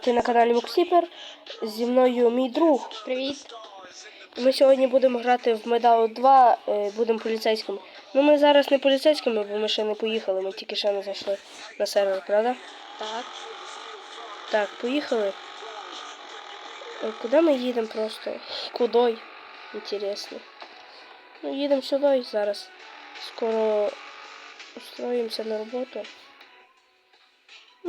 Ти на каналі Муксіпер. Зі мною мій друг. Привіт. Ми сьогодні будемо грати в Medal 2, е, будемо поліцейськими. Ну ми зараз не поліцейськими, бо ми ще не поїхали, ми тільки ще не зайшли на сервер, правда? Так. Так, поїхали. Е, Куди ми їдемо просто? Кудой? Інтересно. Ну, їдемо сюди зараз. Скоро устроїмося на роботу.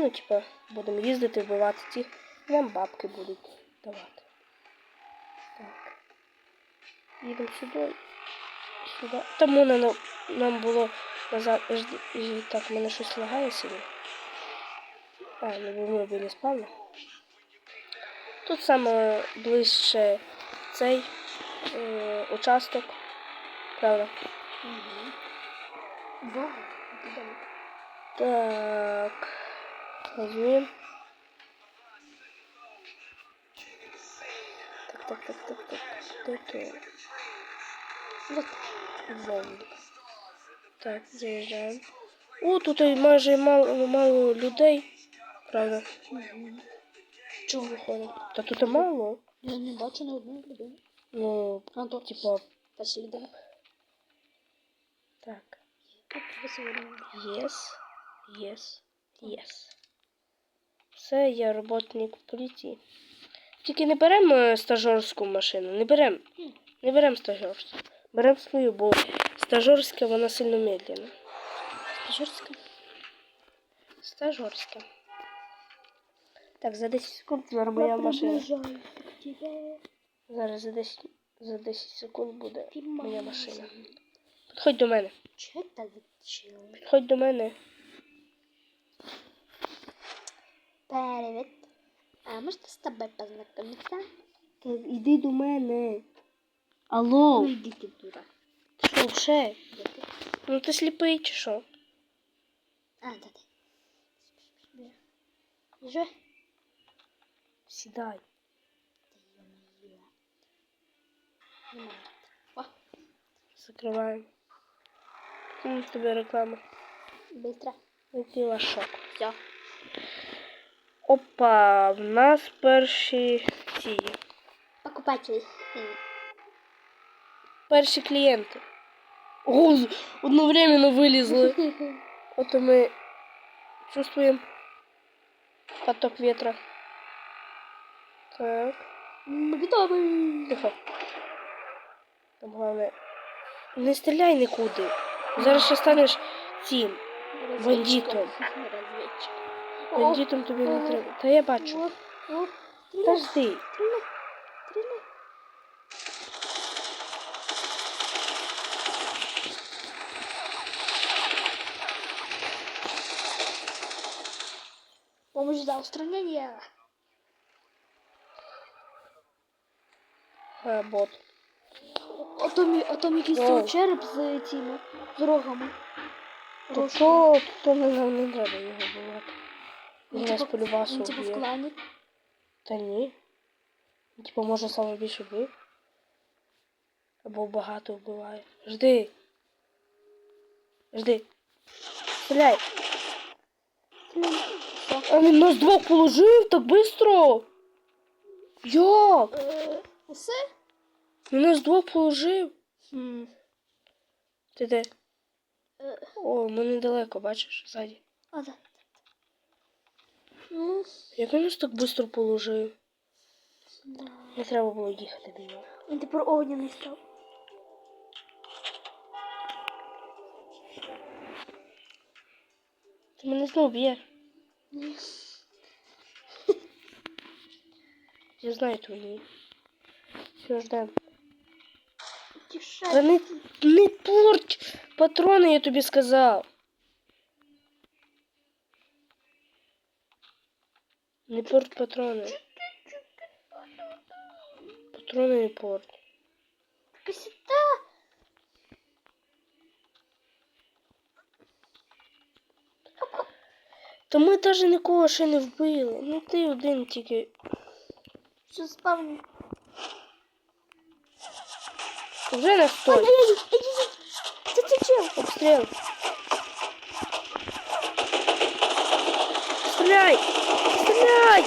Ну, типа, будемо їздити, вбивати тих. Нам бабки будуть давати. Так. Їдемо сюди. Сюди. Тому нам, нам було назад. і Так, мене щось лагає сильно. А, не було біля спавна. Тут саме ближче цей е, участок. Правда? Угу. Підемо. Так. Возьмем. Так, так, так, так, так. Что это? Вот. Вон. Так, заїжджаємо. О, тут і майже мало, мало людей. Правда? Чого виходить? Та тут і мало. Я не бачу ні одної людини. Ну, А то типа, пошли да. так. Тут висвітлено. Yes. Все, я роботник поліції. Тільки не беремо е, стажерську машину. Не беремо. Не беремо стажерську. Беремо свою, бо стажерська вона сильно медленна. Стажерська. Стажерська. Так, за 10 секунд зараз моя машина. Зараз за 10, за 10 секунд буде моя машина. Підходь до мене. Підходь до мене. Привет. А можно с тобой познакомиться? Так, іди до мене. Алло. Ну иди ты, дура. Що, вже? Ну ти сліпий чи що? А, да, да. Уже? Сідай. Да ё-моё. Не надо. О, Закриваємо. М, Тобі реклама. быстро. Який ваш шок. Все. Опа, в нас перші ці. є. Перші клієнти. О, одновременно вилізли. От ми чувствуємо поток ветра. Так, Мы готовы. тихо. Там головне. Не стріляй нікуди. Зараз ще станеш цим. Бандитом. Разведчик. Бандитом тобі не треба. Та я бачу. Подожди. Помощь за устранение. А, бот. А там, а там якийсь череп з цими, з рогами. То, Рожки. то, то не, не треба його бувати. Він Він нас полюбасу Він типу в клані. Та ні. Типу, може саме більше вбив. Або багато вбиває. Жди. Жди. Стріляй. А він нас двох положив так швидко. Як? Е, Усе? Він нас двох положив. Ти де? Е, О, ми недалеко, бачиш, ззаді. А, да. Ну, Як він так швидко положив? да. Не треба було їхати до нього. Він тепер огняний став. Ти мене знову б'єш. Я знаю твої. Все, ждем. Та не, не порч патрони, я тобі сказав. Не порт патрони. Патрони не порт. Сюди. Та ми навіть нікого ще не вбили. Ну ти один тільки. Що спавні? Вже на стой. Це це чел. Обстріл. Стріляй! Стріляй!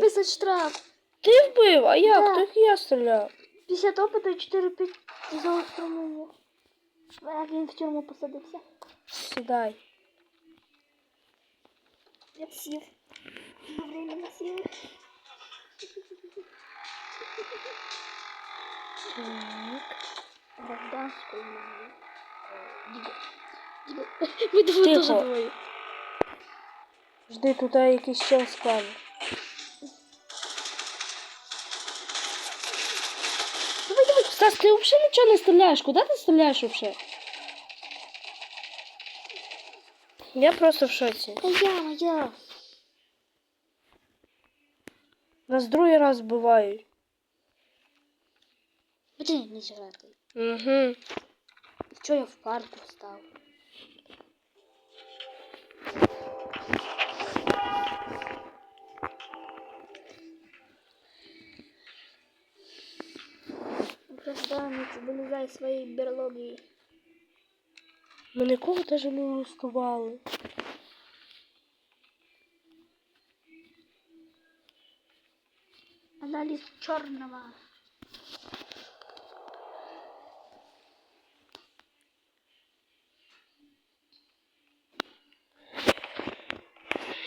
50 штраф. Ти вбив, а як? Да. Так я стріляв. 50 опиту і 4 під за отримання. Як він в тюрму посадився. Сідай. Я б сів. На время не сів. Так. Гражданською мовою. Ми Тихо. дуже дуже двоє. Жди, тут якийсь чел складно. Давай, давай. Стас, ти взагалі нічого не стріляєш? Куди ти стріляєш взагалі? Я просто в шоці. Та я, моя. Нас другий раз бувають. Блин, не жрати. Угу. Чого я в парку став? Гражданець, вилізай з своєї берлоги. Ми нікого навіть не арестували. Аналіз чорного.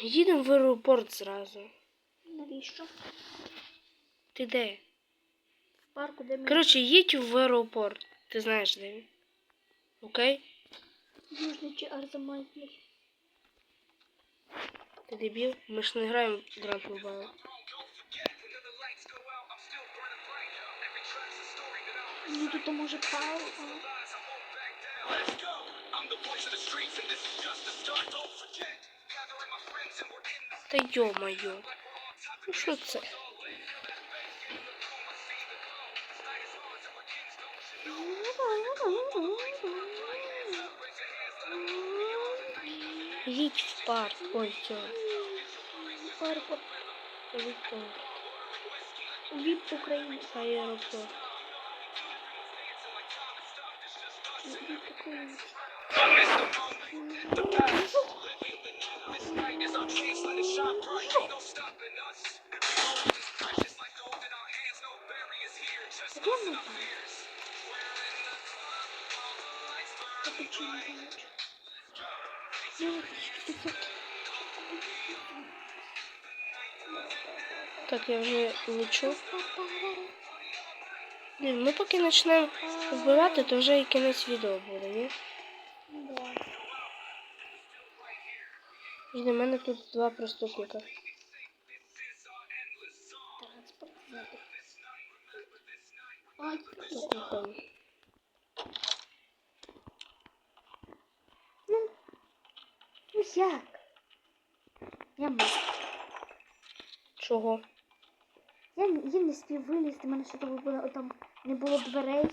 Їдемо в аеропорт зразу. Навіщо? Ти де? Парку, де ми Коротше, їдь в аеропорт. Ти знаєш, де він. Окей? южний чи арзамантний. Ти дебіл? Ми ж не граємо в Grand Mobile. Ну тут може пау. Та йо-моє. Ну що це? Їдь в парк. Ой, що? Парку. Аеропорт. Від України. Аеропорт. Від України. Де ми там? Та ти чого не знаєш? Я хочу Так, я вже лечу. Блін, ми поки почнемо вбивати, то вже і кінець відео буде, ні? Жди, в мене тут два знати. Ай, Так, виходимо. ну, ну як? Я мав. Чого? Я, я не спів вилізти, в мене що було, там не було дверей.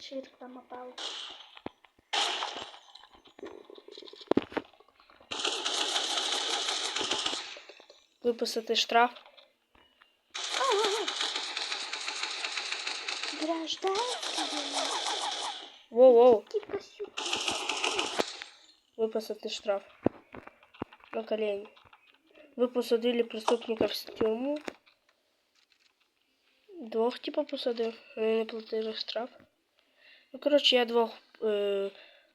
Швидко там опав. Виписати штраф. Гражданский. Воу-воу. Выписати штраф. На колени. Вы посадили преступников в тюрьму. Двох типа посадив. Вони не платили штраф. Ну, коротше, я двох е,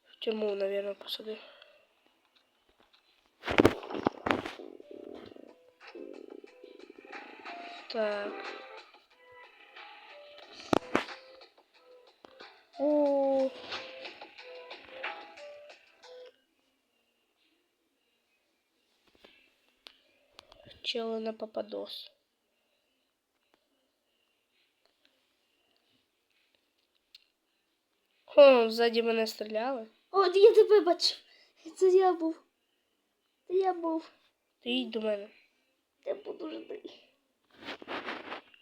в тюрму, наверное, посадив. Так. О. Чели на попадос. О, ззаді мене стріляли. О, я тебе бачу. Це я був. Це я був. Ти їдь до мене. Я буду жити.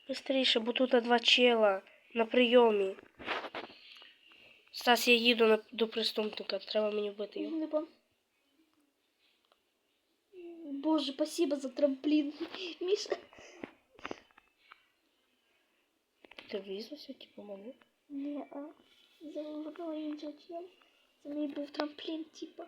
Быстріше, бо тут два чела на прийомі. Стас, я їду на, до преступника, треба мені вбити його. Не Боже, спасибо за трамплин. Миша. Ти врізався, типу, мене? Не, а. За іншого чела. Це мій був трамплін, типа.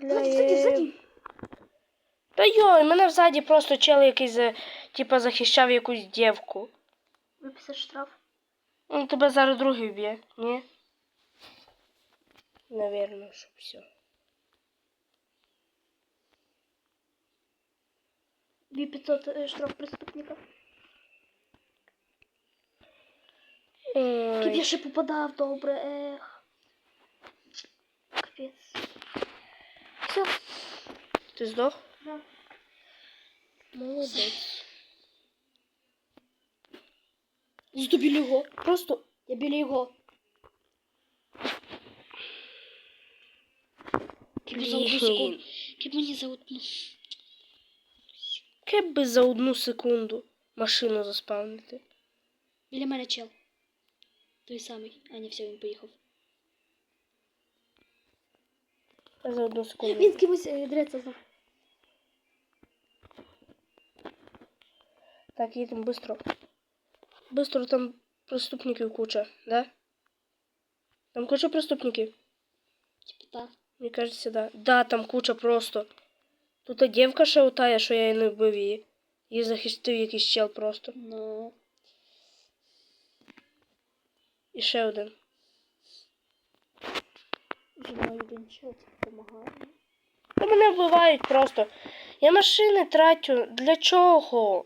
Ззаді. Та йой, мене взаді просто чел якийсь, типа, захищав якусь дівку. Виписати штраф. Ну, тебе зараз другий вб'є, ні? Наверно, що все. 2500 е, штраф преступника. Тут я ще попадав, добре, ех. Капець. Все. Ти здох? Да. Молодець. Зато біля його. Просто Я біля його. Кіп за одну секунду. Кіп мені за одну. Кеп би за одну секунду машину заспавнити. Біля мене чел. Той самий. А, ні, все, він поїхав. За одну секунду. Він з кимось е, дреться знов. Так, їдемо быстро. Быстро там преступників куча, да? Там куча преступників. Типа та. Мені кажеться, да. Да, там куча просто. Тут дівка ще отая, що я її не вбив її. Її захистив якийсь чел просто. Ну. І ще один. Зі один чел допомагає. Та мене вбивають просто. Я машини трачу. Для чого?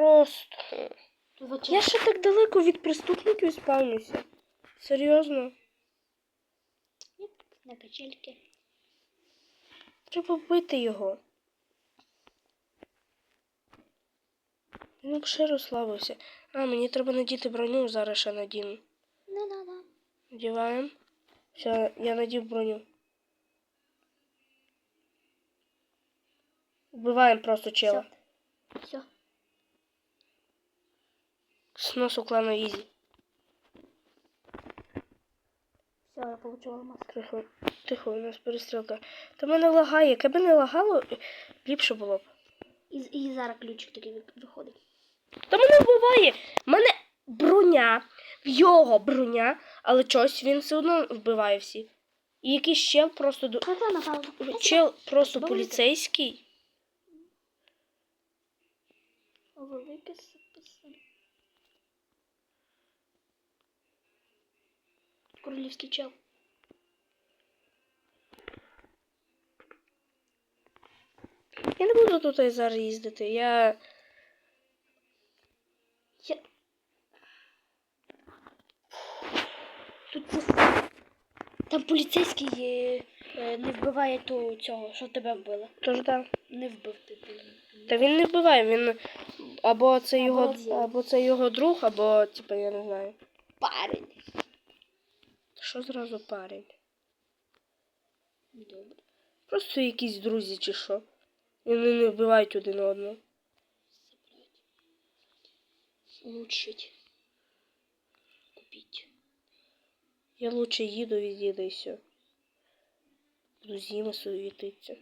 Просто. Два. Я ще так далеко від преступників спавнюся. Серйозно. На качельки. Треба вбити його. Він ще розслабився. А, мені треба надіти броню, зараз ще надіну. Не надо. Надіваємо. Все, я надів броню. Вбиваємо просто чела. Все. Сносу клана Ізі. Все, я получила алмаз. Тихо, тихо, у нас перестрілка. Та мене лагає. Яке б не лагало, ліпше було б. І, і зараз ключик такий виходить. Та мене вбиває. В мене броня, в його броня, але чогось він все одно вбиває всі. І якийсь чел просто до. Чел просто поліцейський. Велике Королівський чел. Я не буду тут зараз їздити. Я. Я... Тут. Там поліцейський е, е, не вбиває ту цього, що тебе вбило. Тож да. Не вбив ти. Та він не вбиває, він або це його, або це його друг, або, типа, я не знаю. Парень. Що зразу парень? Добре. Просто якісь друзі чи що. І вони не вбивають один одного. Лучить. Купіть. Я лучше їду від'їду і все. Буду зими суетиться.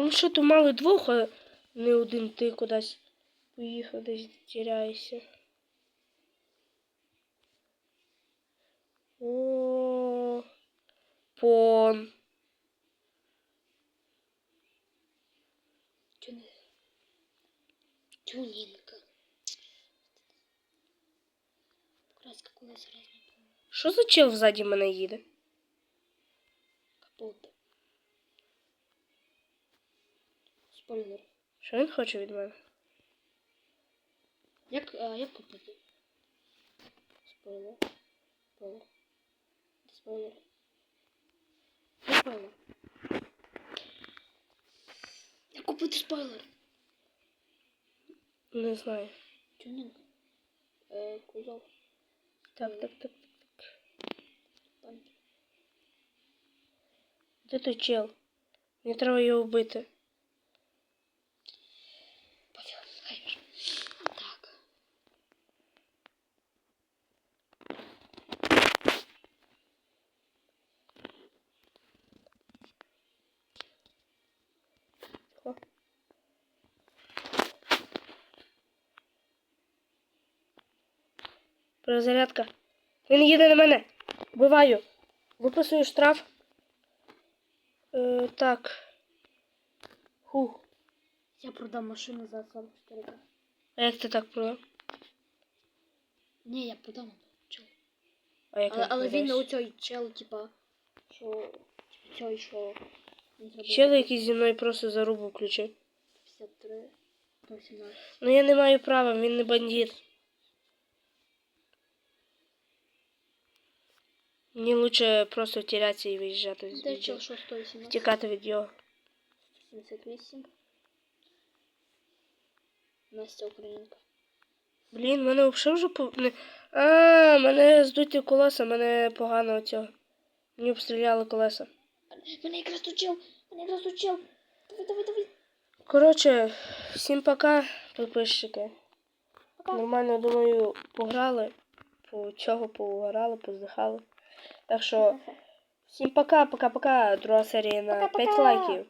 Ну що то мали двох, а не один ти кудись поїхав, десь тіряєшся. О, пон. Тюнінка. Краска колеса різні. Що за чел ззаді мене їде? Капота. Спойлер. Що він хоче від мене? Як, а, як купити? Спойлер. Спойлер. Спойлер. Спойлер. Як купити спойлер? Не знаю. Тюнінг. Е, кузов. Так, так, так. Пам'ять. Де той чел? Мені треба його вбити. Перезарядка. Він їде на мене. Вбиваю. Виписую штраф. Е, так. Хух. Я продам машину за 44 к А як ти так продав? Ні, я продам. Чел. А як Але, але він продаєш? оцей чел, типа, що. Типа цей, що. Чел, який зі мною просто зарубу включив. 53 до 17. Ну я не маю права, він не бандит. Мені лучше просто втірятися і виїжджати з Де чел 6 17? Втікати від його. 78. Настя Українка. Блін, мене взагалі вже по... А, мене здуті колеса, мене погано оцього. Мені обстріляли колеса. Мене якраз чел! Мене якраз чел! Давай, давай, давай! Коротше, всім пока, підписчики. Пока. Нормально, думаю, пограли. По цього поугорали, поздихали. Так що, всім пока, пока, пока. Друга серія на Пока-пока. 5 лайків.